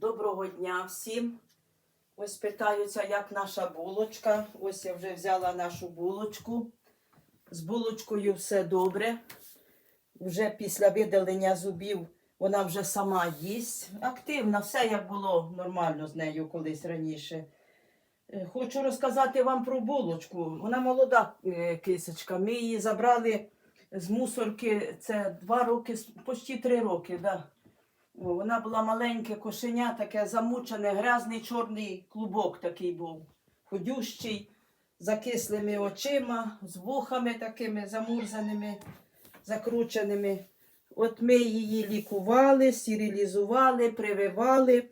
Доброго дня всім. Ось питаються, як наша булочка. Ось я вже взяла нашу булочку. З булочкою все добре. Вже після видалення зубів вона вже сама їсть. Активна, все як було нормально з нею колись раніше. Е, Хочу розказати вам про булочку. Вона молода е, кисочка. Ми її забрали з мусорки. Це два роки, почти три роки. Да. Вона була маленьке кошеня, таке замучене, грязний чорний клубок такий був, ходющий, закислими очима, з вухами такими замурзаними, закрученими. От ми її лікували, стерилізували, прививали.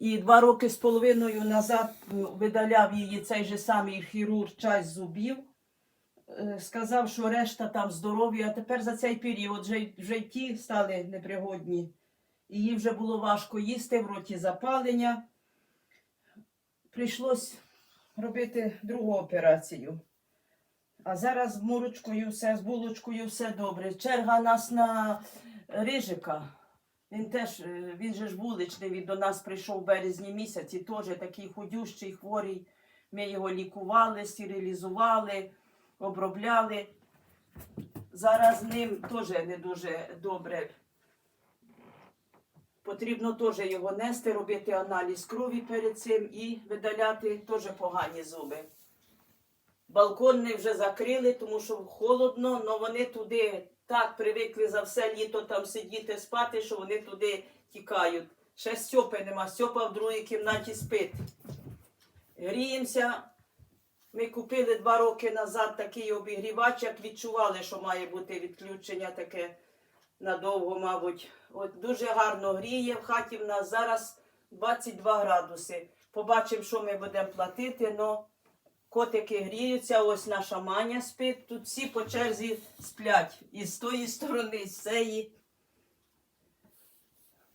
І два роки з половиною назад видаляв її цей же самий хірург часть зубів. Е, Сказав, що решта там здорові, а тепер за цей період вже й ті стали непригодні. Їй вже було важко їсти, в роті запалення. Прийшлось робити другу операцію. А зараз з мурочкою все, з булочкою все добре. Черга нас на Рижика. Він теж, е, він же ж вуличний, він до нас прийшов в березні місяці, теж такий худющий, хворий. Ми його лікували, стерилізували, обробляли. Зараз ним теж не дуже добре. Потрібно теж його нести, робити аналіз крові перед цим і видаляти теж погані зуби. Балкони вже закрили, тому що холодно, але вони туди так привикли за все літо там сидіти спати, що вони туди тікають. Ще Стьопи нема, Стьопа в другій кімнаті спить. Гріємося. Ми купили два роки назад такий обігрівач, як відчували, що має бути відключення таке надовго, мабуть. От дуже гарно гріє. В хаті в нас зараз 22 градуси. Побачимо, що ми будемо платити. Но котики гріються, ось наша маня спить. Тут всі по черзі сплять. І з тої сторони, і з цієї.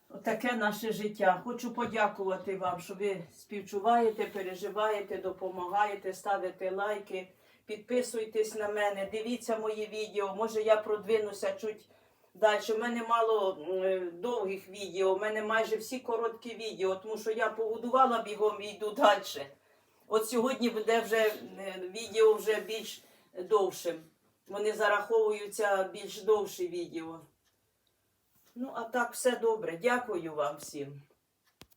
Отаке наше життя. Хочу подякувати вам, що ви співчуваєте, переживаєте, допомагаєте, ставите лайки, підписуйтесь на мене, дивіться мої відео. Може я продвинуся чуть далі. в мене мало е, довгих відео, у мене майже всі короткі відео, тому що я погодувала бігом і йду далі. От сьогодні буде вже е, відео вже більш довшим. Вони зараховуються більш довші відео. Ну, а так все добре. Дякую вам всім.